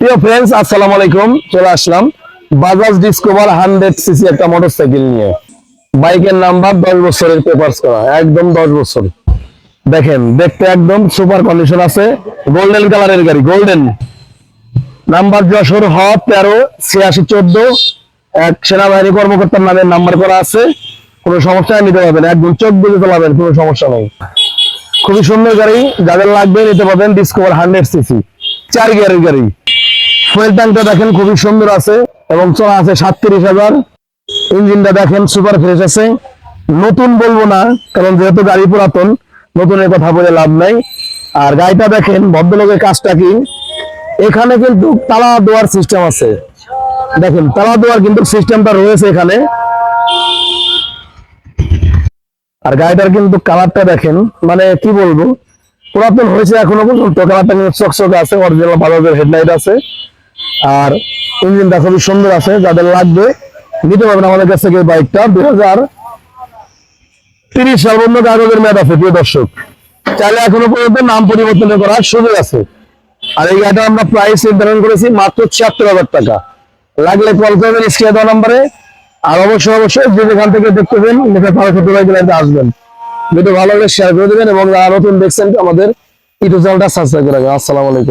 প্রিয় ফ্রেন্ডস আসসালামু আলাইকুম। চলে আসলাম বাজাজ ডিসকভার হান্ড্রেড সিসি একটা মোটরসাইকেল নিয়ে। বাইকের নাম্বার দশ বছরের পেপারস করা, একদম দশ বছর। দেখেন, দেখতে একদম সুপার কন্ডিশন আছে। গোল্ডেন কালারের গাড়ি গোল্ডেন নাম্বার যশোর হ তেরো, ছিয়াশি চোদ্দ। এক সেনাবাহিনী কর্মকর্তার নামে নাম্বার করা আছে। কোনো সমস্যা নিতে পারবেন। একদম চোখ বুঝে চালাবেন কোনো সমস্যা নেই। খুবই সুন্দর গাড়ি, যাদের লাগবে নিতে পারবেন ডিসকভার হান্ড্রেড সিসি চার গিয়ারের গাড়ি। ফুয়েল ট্যাঙ্কটা দেখেন খুবই সুন্দর আছে এবং চলা আছে সাতত্রিশ হাজার। ইঞ্জিনটা দেখেন সুপার ফ্রেশ আছে। নতুন বলব না, কারণ যেহেতু গাড়ি পুরাতন, নতুনের কথা বলে লাভ নাই। আর গাড়িটা দেখেন, ভদ্রলোকের কাজটা কি? এখানে কিন্তু তালা দেওয়ার সিস্টেম আছে। দেখেন, তালা দেওয়ার কিন্তু সিস্টেমটা রয়েছে এখানে। আর গাড়িটার কিন্তু কালারটা দেখেন মানে কি বলব? পুরাতন হয়েছে এখনও পর্যন্ত, কালারটা কিন্তু চকচকে আছে অরিজিনাল বাজাজের হেডলাইট আছে। আর ইঞ্জিনটা খুবই সুন্দর আছে, যাদের লাগবে নিতে পারবেন আমাদের কাছ থেকে বাইকটা। দুই হাজার তিরিশ সাল পর্যন্ত কাগজের মেয়াদ আছে, প্রিয় দর্শক। চাইলে এখনও পর্যন্ত নাম পরিবর্তন করার সুযোগ আছে। আর এই গাড়িটা আমরা প্রাইস নির্ধারণ করেছি মাত্র ছিয়াত্তর হাজার টাকা। লাগলে কল করবেন স্ক্রিনে দেওয়া নাম্বারে। আর অবশ্যই অবশ্যই যে যেখান থেকে দেখতেছেন লিখে ভালো ছোট ভাই গেলে আসবেন। ভিডিও ভালো হলে শেয়ার করে দেবেন এবং যারা নতুন দেখছেন আমাদের ইউটিউব চ্যানেলটা সাবস্ক্রাইব করে রাখবেন। আসসালামু আলাইকুম।